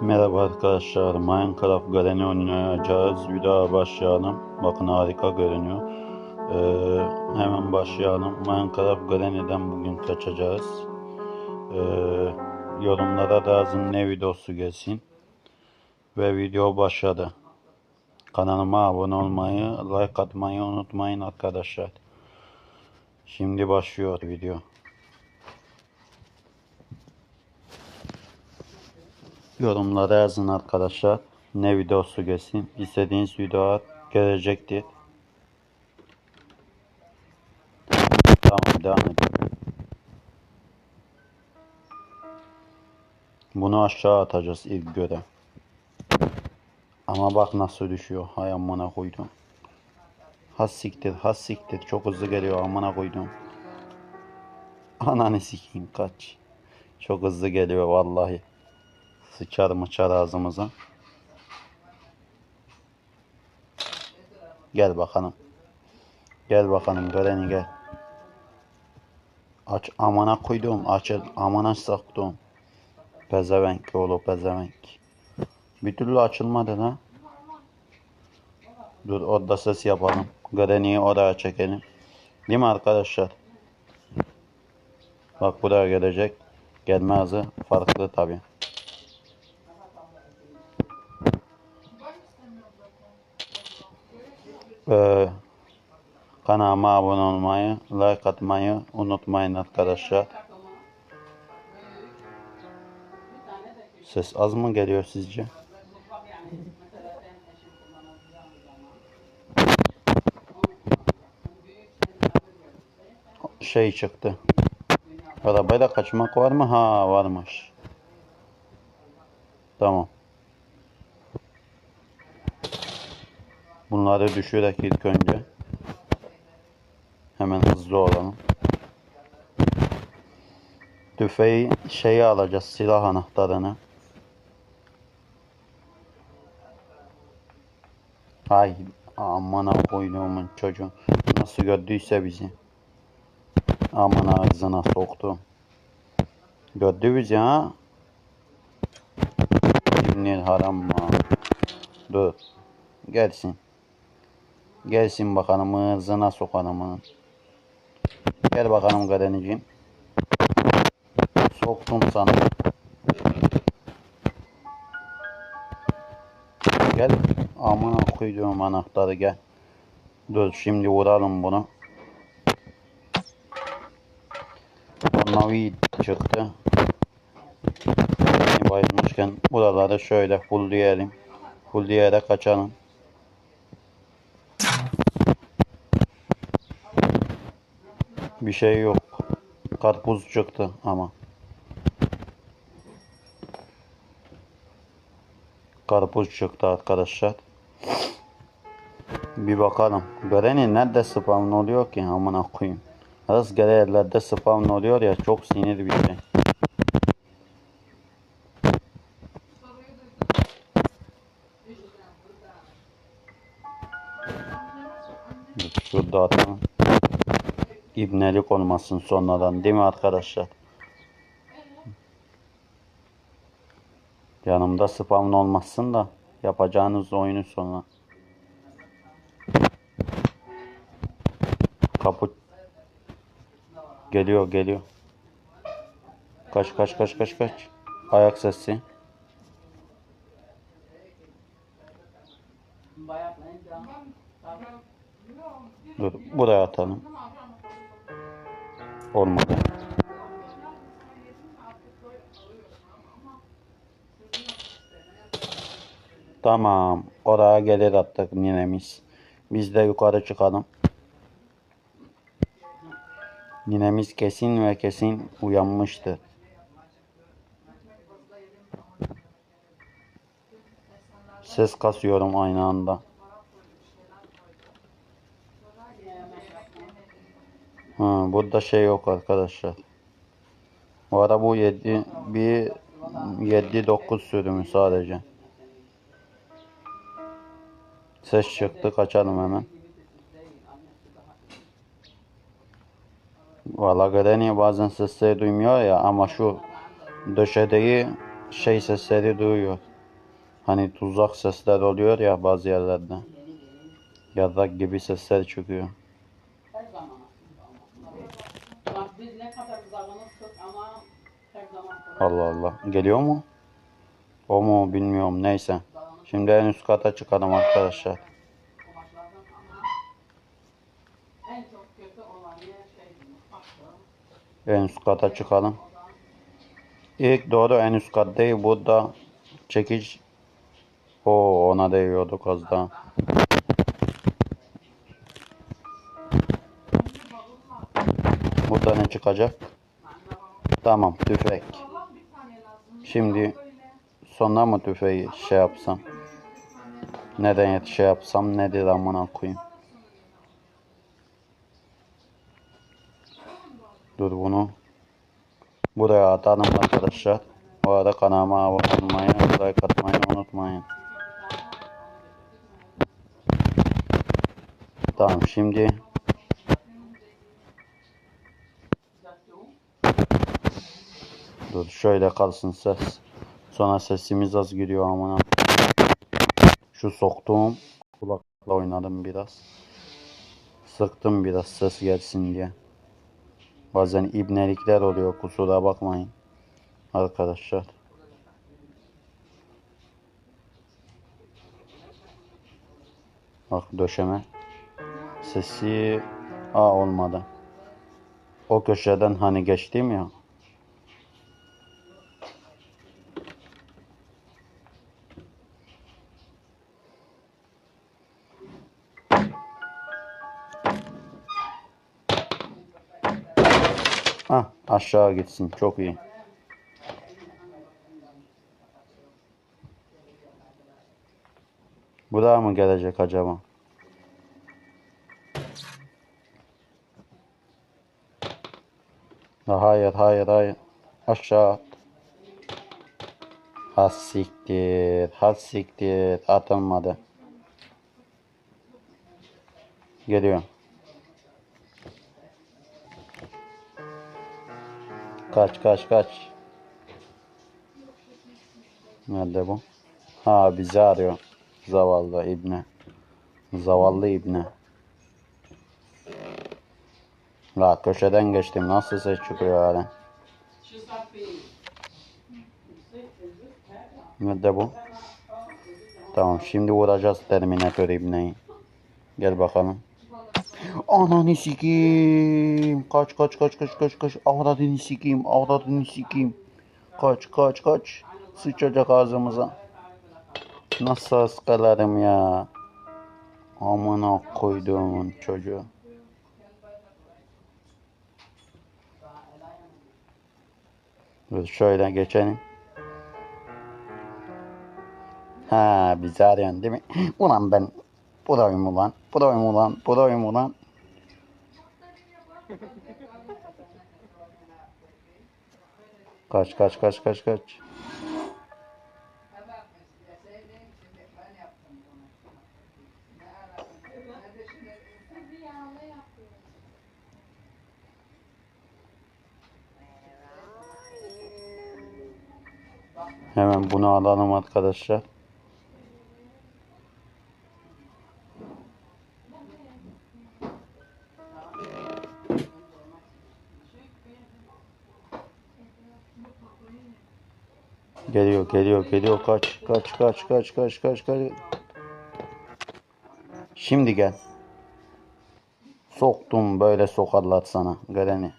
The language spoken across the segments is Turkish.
Merhaba arkadaşlar, Minecraft Granny oynayacağız. Videoya başlayalım. Bakın harika görünüyor. Ee, hemen başlayalım. Minecraft Granny'den bugün kaçacağız. Ee, yorumlara yazın ne videosu gelsin. Ve video başladı. Kanalıma abone olmayı, like atmayı unutmayın arkadaşlar. Şimdi başlıyor video. Yorumlara yazın arkadaşlar. Ne videosu gelsin. İstediğiniz videolar gelecektir. Tamam devam edelim. Bunu aşağı atacağız ilk göre. Ama bak nasıl düşüyor. Hay amına koydum. Has siktir, has siktir. Çok hızlı geliyor amına koydum. Ananı sikeyim kaç. Çok hızlı geliyor vallahi. Sıçar mıçar ağzımıza. Gel bakalım. Gel bakalım Granny gel. Aç amana koydum. Aç amana saktım. Pezevenk oğlu pezevenk. Bir türlü açılmadı ha. Dur orada ses yapalım. Granny'yi oraya çekelim. Değil mi arkadaşlar? Bak buraya gelecek. Gelme hızı farklı tabii. Ee, kanalıma abone olmayı, like atmayı unutmayın arkadaşlar. Ses az mı geliyor sizce? Şey çıktı. Arabayla kaçmak var mı? Ha varmış. Tamam. Bunları düşürerek ilk önce. Hemen hızlı olalım. Tüfeği şeyi alacağız silah anahtarını. Ay aman koyduğumun çocuğu nasıl gördüyse bizi. Aman ağzına soktu. Gördü bizi ha. İbnil haram mı? Dur. Gelsin. Gelsin bakalım ağzına sokalım. Gel bakalım Gareniciğim. Soktum sana. Gel. Amına koyduğum anahtarı gel. Dur şimdi vuralım bunu. Navi çıktı. Bayılmışken buraları şöyle fullleyelim. Fullleyerek kaçalım. Bir şey yok. Karpuz çıktı ama. Karpuz çıktı arkadaşlar. Bir bakalım. Granny nerede spawn oluyor ki amına koyayım. Rastgele yerlerde spawn oluyor ya çok sinir bir şey. Şurada atalım. İbnelik olmasın sonradan değil mi arkadaşlar? Yanımda spawn olmasın da yapacağınız oyunu sonra. Kapı geliyor geliyor. Kaç kaç kaç kaç kaç. Ayak sesi. Dur buraya atalım. Olmadı. Tamam. Oraya gelir attık ninemiz. Biz de yukarı çıkalım. Ninemiz kesin ve kesin uyanmıştı. Ses kasıyorum aynı anda. Ha, burada şey yok arkadaşlar. Bu ara bu 7 bir 7-9 sürümü sadece. Ses çıktı kaçalım hemen. Valla Granny bazen sesleri duymuyor ya ama şu döşedeyi şey sesleri duyuyor. Hani tuzak sesler oluyor ya bazı yerlerde. Yadak gibi sesler çıkıyor. Her zaman aslında. Bak biz ne kadar davranırsak ama her zaman kolay Allah Allah. Geliyor mu? O mu bilmiyorum. Neyse. Şimdi en üst kata çıkalım arkadaşlar. en üst kata çıkalım. İlk doğru en üst kat değil. Burada çekiç. O ona değiyorduk az daha. Burada ne çıkacak? Tamam tüfek. Şimdi sonra mı tüfeği şey yapsam? Neden yet şey yapsam nedir amına koyayım? Dur bunu buraya atalım arkadaşlar. Bu arada kanalıma abone olmayı, like atmayı unutmayın. Tamam şimdi dur şöyle kalsın ses. Sonra sesimiz az giriyor amına. Şu soktuğum kulakla oynadım biraz. Sıktım biraz ses gelsin diye. Bazen ibnelikler oluyor kusura bakmayın. Arkadaşlar. Bak döşeme. Sesi a olmadı. O köşeden hani geçtim ya. Aşağı gitsin çok iyi. Bu da mı gelecek acaba? Ha, hayır hayır hayır. Aşağı. at. Ha siktir. Ha siktir. Atılmadı. Geliyor. Kaç kaç kaç. Nerede bu? Ha bizi arıyor. Zavallı ibne. Zavallı ibne. La köşeden geçtim. Nasıl ses çıkıyor hala? Nerede bu? Tamam şimdi vuracağız Terminator ibneyi. Gel bakalım. Ananı sikeyim. Kaç kaç kaç kaç kaç kaç. Avradını sikeyim. Avradını sikeyim. Kaç kaç kaç. Sıçacak ağzımıza. Nasıl ıskalarım ya. Amına koyduğumun çocuğu. Dur şöyle geçelim. Ha bizi arayan değil mi? Ulan ben buradayım ulan. Buradayım ulan. Buradayım ulan. Kaç kaç kaç kaç kaç. Hemen bunu alalım arkadaşlar. Geliyor geliyor kaç kaç kaç kaç kaç kaç kaç. Şimdi gel. Soktum böyle sokarlar sana göreni.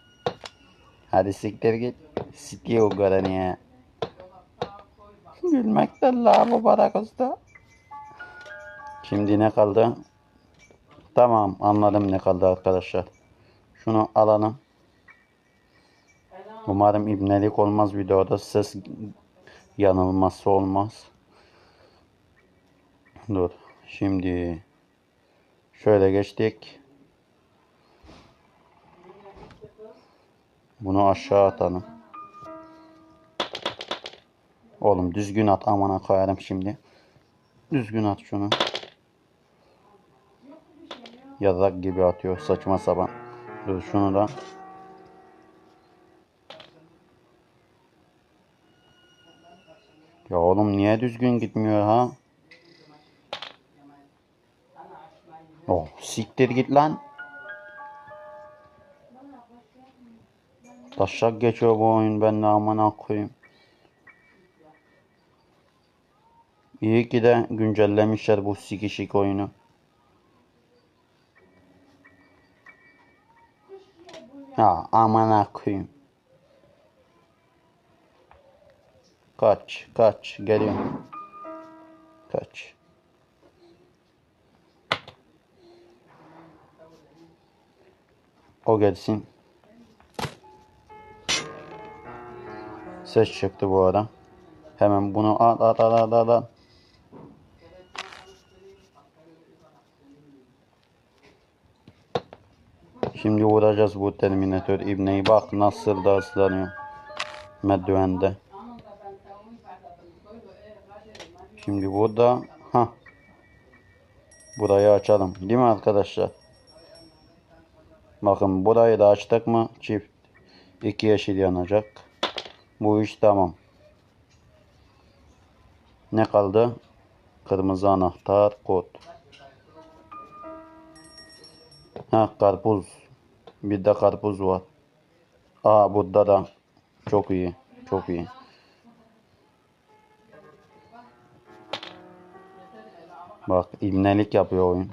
Hadi siktir git. Sikiyor göreni ya. Gülmekten lavabo barak usta. Şimdi ne kaldı? Tamam anladım ne kaldı arkadaşlar. Şunu alalım. Umarım ibnelik olmaz videoda ses yanılması olmaz. Dur. Şimdi şöyle geçtik. Bunu aşağı atalım. Oğlum düzgün at amana koyarım şimdi. Düzgün at şunu. Yazak gibi atıyor saçma sapan. Dur şunu da. Ya oğlum niye düzgün gitmiyor ha? Oh siktir git lan. Taşak geçiyor bu oyun ben de amına koyayım. İyi ki de güncellemişler bu sikişik oyunu. Ya amına koyayım. Kaç, kaç, geliyorum. Kaç. O gelsin. Ses çıktı bu ara. Hemen bunu at at at at at. Şimdi vuracağız bu Terminator İbneyi. Bak nasıl da ıslanıyor. Merdivende. Şimdi burada ha burayı açalım. Değil mi arkadaşlar? Bakın burayı da açtık mı çift iki yeşil yanacak. Bu iş tamam. Ne kaldı? Kırmızı anahtar kod. Ha karpuz. Bir de karpuz var. Aa burada da çok iyi. Çok iyi. Bak ibnelik yapıyor oyun.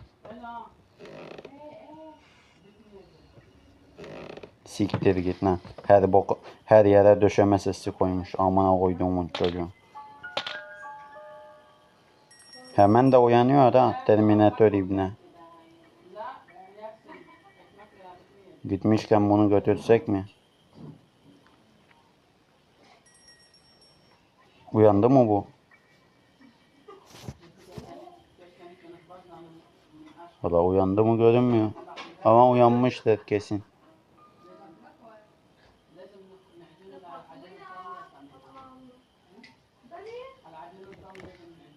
Siktir git lan. Her bok her yere döşeme sesi koymuş. Amına koyduğumun çocuğu. Hemen de uyanıyor ha Terminator ibne. Gitmişken bunu götürsek mi? Uyandı mı bu? Valla uyandı mı görünmüyor. Ama uyanmıştır kesin.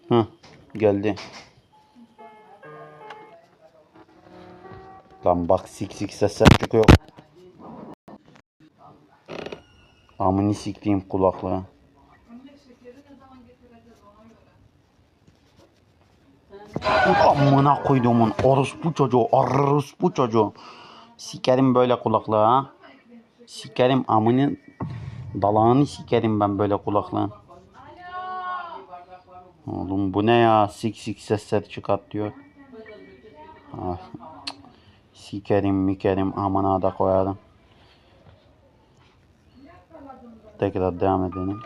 Hı, geldi. Lan bak sik sik sesler çıkıyor. Amını siktiğim kulaklığı. Amına koyduğumun orospu çocuğu, orospu çocuğu. Sikerim böyle kulaklığı ha. Sikerim amını dalağını sikerim ben böyle kulaklığın. Oğlum bu ne ya? Sik sik sesler çıkartıyor. Ah. cık. Sikerim mikerim amına da koyarım. Tekrar devam edelim.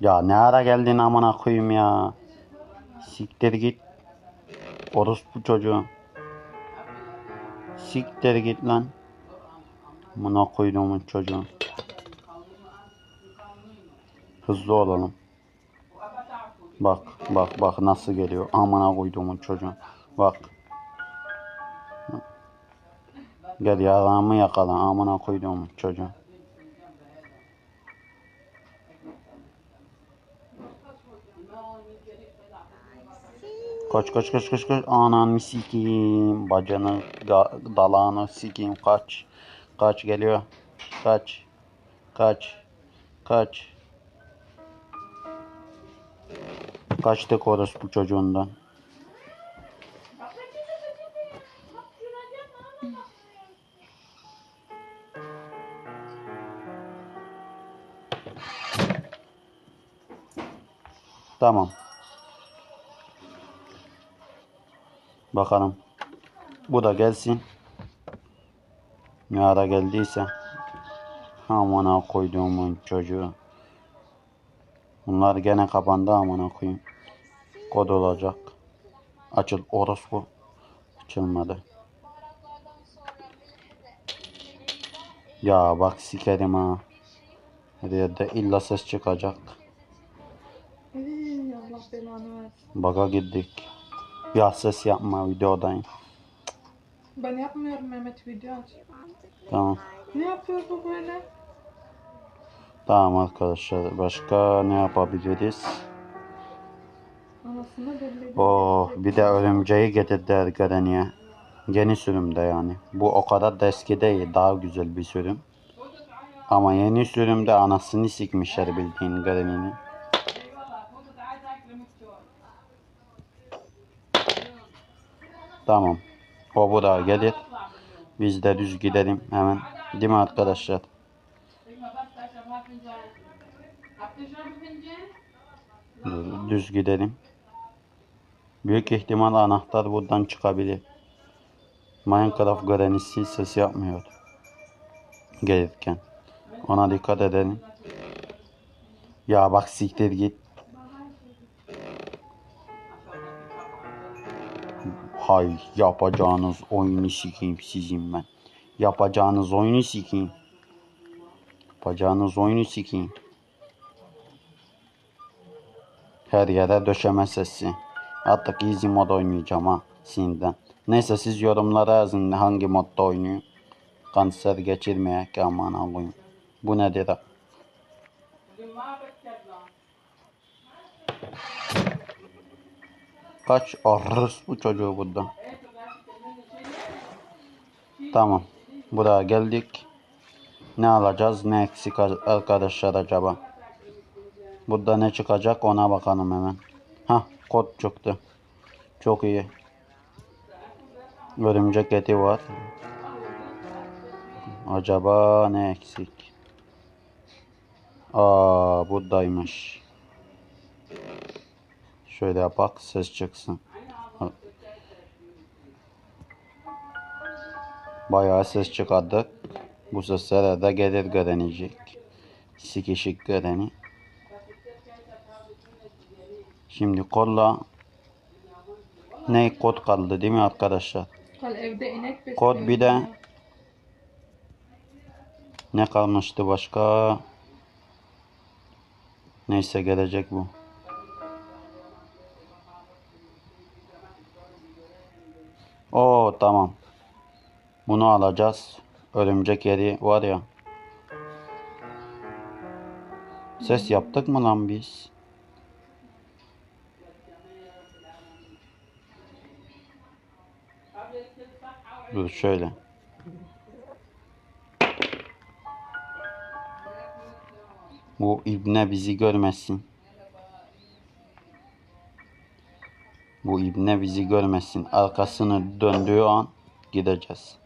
Ya ne ara geldin amına koyayım ya. Siktir git. Orospu çocuğu. Siktir git lan. Amına koyduğumun çocuğu. Hızlı olalım. Bak bak bak nasıl geliyor. Amına koyduğumun çocuğu. Bak. Gel yaramı yakala. Amına koyduğumun çocuğu. Kaç kaç kaç kaç kaç. Ananı sikeyim. Bacanı, dalağını sikeyim. Kaç. Kaç geliyor. Kaç. Kaç. Kaç. Kaçtık orospu çocuğundan. Tamam. Bakalım. Bu da gelsin. Ne ara geldiyse. Amına koyduğumun çocuğu. Bunlar gene kapandı amına koyayım. Kod olacak. Açıl orospu. Açılmadı. Ya bak sikerim ha. Yerde illa ses çıkacak. Baga gittik. Ya ses yapma videodayım. Ben yapmıyorum Mehmet video aç. Tamam. Ne yapıyor bu böyle? Tamam arkadaşlar. Başka ne yapabiliriz? Anasını belli. Oh bir de örümceği getirdiler Garani'ye. Yeni sürümde yani. Bu o kadar da eski değil. Daha güzel bir sürüm. Ama yeni sürümde anasını sikmişler bildiğin garenini. Tamam. O buraya gelir. Biz de düz gidelim hemen. Değil mi arkadaşlar? Düz gidelim. Büyük ihtimal anahtar buradan çıkabilir. Minecraft granisi ses yapmıyor. Gelirken. Ona dikkat edelim. Ya bak siktir git. Hay yapacağınız oyunu sikeyim sizin ben. Yapacağınız oyunu sikeyim. Yapacağınız oyunu sikeyim. Her yere döşeme sesi. Artık easy mod oynayacağım ha sinirden. Neyse siz yorumlara yazın hangi modda oynuyor. Kanser geçirmeye ki aman koyayım. Bu nedir? Kaç arırız bu çocuğu burada. Tamam. Buraya geldik. Ne alacağız? Ne eksik arkadaşlar acaba? Burada ne çıkacak ona bakalım hemen. Ha kod çıktı. Çok iyi. Örümcek eti var. Acaba ne eksik? Aa buradaymış. Şöyle bak ses çıksın. Bayağı ses çıkardık. Bu sesler de gelir görenecek. Sikişik göreni. Şimdi kolla ne kod kaldı değil mi arkadaşlar? Kal evde inek besliyorum. Kod bir de ne kalmıştı başka? Neyse gelecek bu. Tamam. Bunu alacağız. Örümcek yeri var ya. Ses yaptık mı lan biz? Dur şöyle. Bu ibne bizi görmesin. Bu ibne bizi görmesin. Arkasını döndüğü an gideceğiz.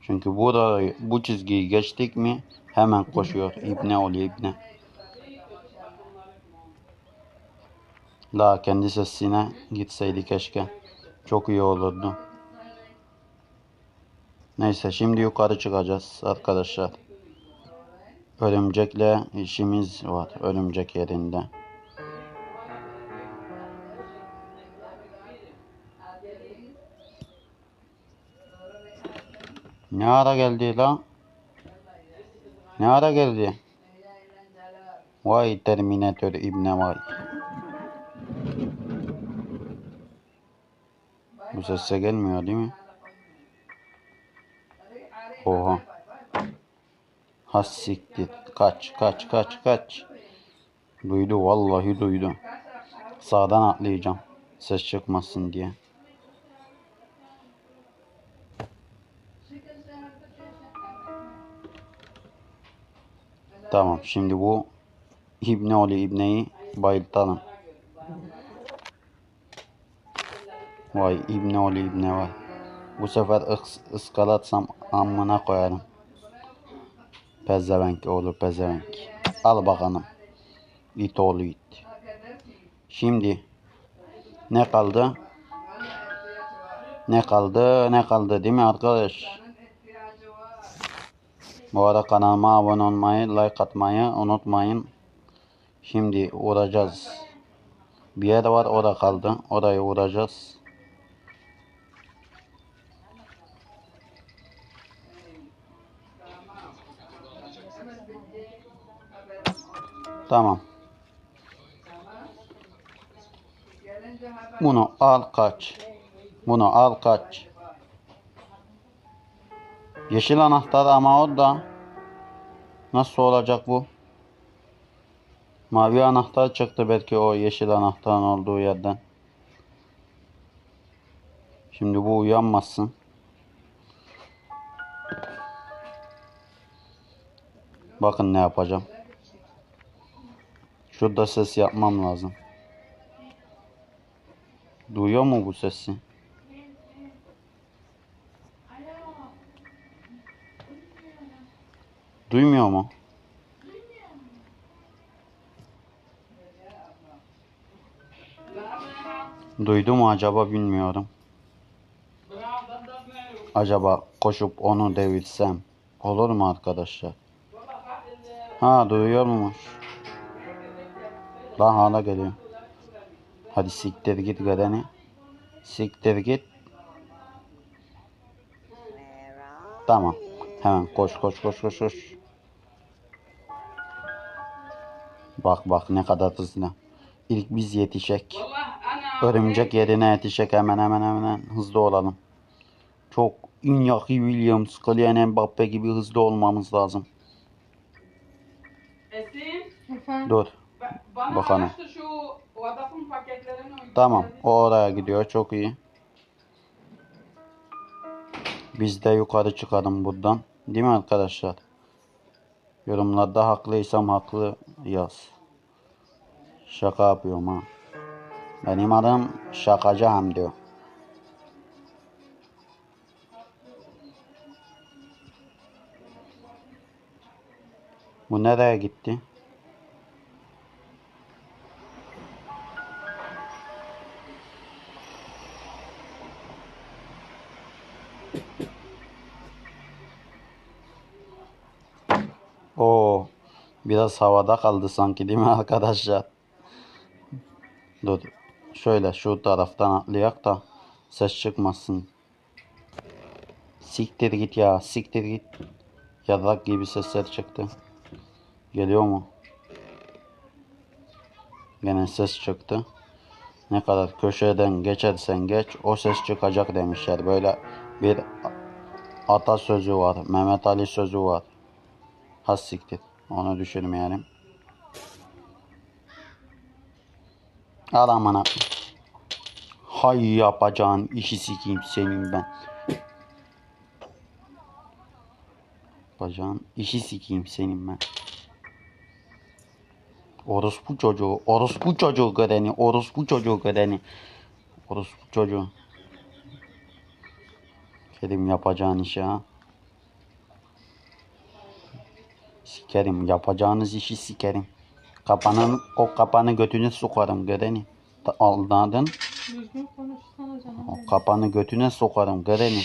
Çünkü burayı, bu çizgiyi geçtik mi hemen koşuyor. İbne oluyor ibne. La kendi sesine gitseydi keşke. Çok iyi olurdu. Neyse şimdi yukarı çıkacağız arkadaşlar. Örümcekle işimiz var. Örümcek yerinde. Ne ara geldi lan? Ne ara geldi? Vay Terminator İbne vay. Bu sese gelmiyor değil mi? Oha. Has siktir. Kaç kaç kaç kaç. Duydu vallahi duydu. Sağdan atlayacağım. Ses çıkmasın diye. Tamam şimdi bu İbne oğlu İbne'yi bayıltalım. Vay İbne oğlu İbne var. Bu sefer ıs ıskalatsam amına koyarım. Pezevenk oğlu pezevenk. Al bakalım. İt oğlu it. Şimdi ne kaldı? Ne kaldı? Ne kaldı değil mi arkadaş? Bu arada kanalıma abone olmayı, like atmayı unutmayın. Şimdi uğrayacağız. Bir yer var orada kaldı. Oraya uğrayacağız. Tamam. Bunu al kaç. Bunu al kaç. Yeşil anahtar ama orada. Nasıl olacak bu? Mavi anahtar çıktı belki o yeşil anahtarın olduğu yerden. Şimdi bu uyanmasın. Bakın ne yapacağım. Şurada ses yapmam lazım. Duyuyor mu bu sesi? Duymuyor mu? Duydu mu acaba bilmiyorum. Acaba koşup onu devirsem olur mu arkadaşlar? Ha duyuyormuş. Lan hala geliyor. Hadi siktir git gadeni. Siktir git. Tamam. Hemen koş koş koş koş koş. Bak bak ne kadar hızlı. İlk biz yetişek. Örümcek yerine yetişek hemen hemen hemen hızlı olalım. Çok Iñaki Williams, Kylian Mbappe gibi hızlı olmamız lazım. Esin? Dur. ba- bana Bakalım. araştır şu Vodafone paketlerini oyun. Tamam. O oraya gidiyor. Çok iyi. Biz de yukarı çıkalım buradan. Değil mi arkadaşlar? Yorumlarda haklıysam haklı yaz. Şaka yapıyorum ha. Benim adım Şakacı Hamdi. Bu nereye gitti? Oo, biraz havada kaldı sanki değil mi arkadaşlar? Dur. Şöyle şu taraftan atlayak da ses çıkmasın. Siktir git ya, siktir git. Yadak gibi sesler çıktı. Geliyor mu? Gene ses çıktı. Ne kadar köşeden geçersen geç o ses çıkacak demişler. Böyle bir atasözü var. Mehmet Ali sözü var. Has siktir. Onu düşürmeyelim. Al amına. Hay yapacağın işi sikeyim senin ben. Yapacağın işi sikeyim senin ben. Orospu çocuğu, orospu çocuğu göreni, orospu çocuğu göreni. Orospu çocuğu. Kerim yapacağın işi ha. Sikerim. Yapacağınız işi sikerim. Kapanın, o kapanı götüne sokarım göreni. Canım. O kapanı götüne sokarım göreni.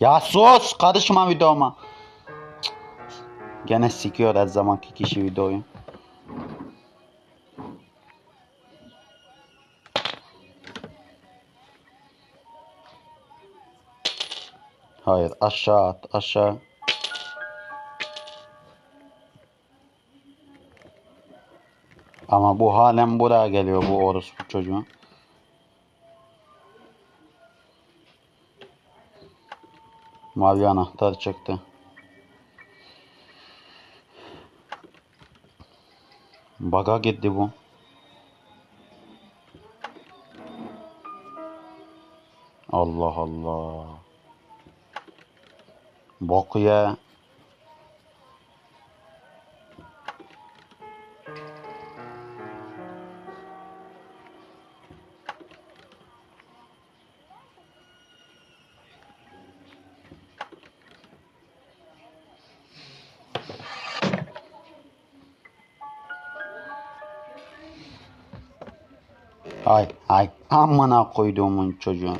Ya sus! Karışma videoma. Gene sikiyor her zamanki kişi videoyu. Hayır aşağı at aşağı. Ama bu halen buraya geliyor bu orospu çocuğu. Mavi anahtar çıktı. Baga gitti bu. Allah Allah. Bok ya. Amına koyduğumun çocuğu.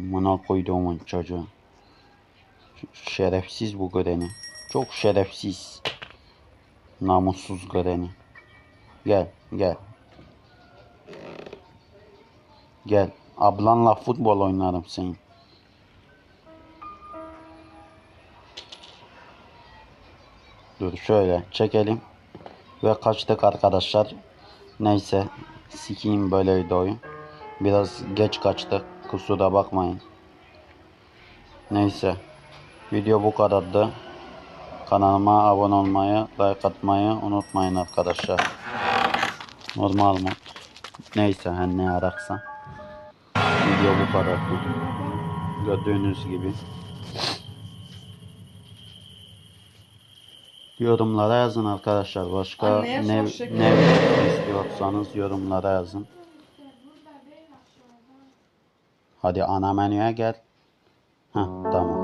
Amına koyduğumun çocuğu. Şerefsiz bu göreni. Çok şerefsiz. Namussuz göreni. Gel gel. Gel. Ablanla futbol oynarım senin. Dur şöyle çekelim. Ve kaçtık arkadaşlar. Neyse. Sikiyim böyleydi oyun. Biraz geç kaçtık. Kusura bakmayın. Neyse. Video bu kadardı. Kanalıma abone olmayı, like atmayı unutmayın arkadaşlar. Normal mı? Neyse her ne araksan. Video bu kadardı. Gördüğünüz gibi. Yorumlara yazın arkadaşlar. Başka ne, ne istiyorsanız yorumlara yazın. Hadi ana menüye gel. Heh, tamam.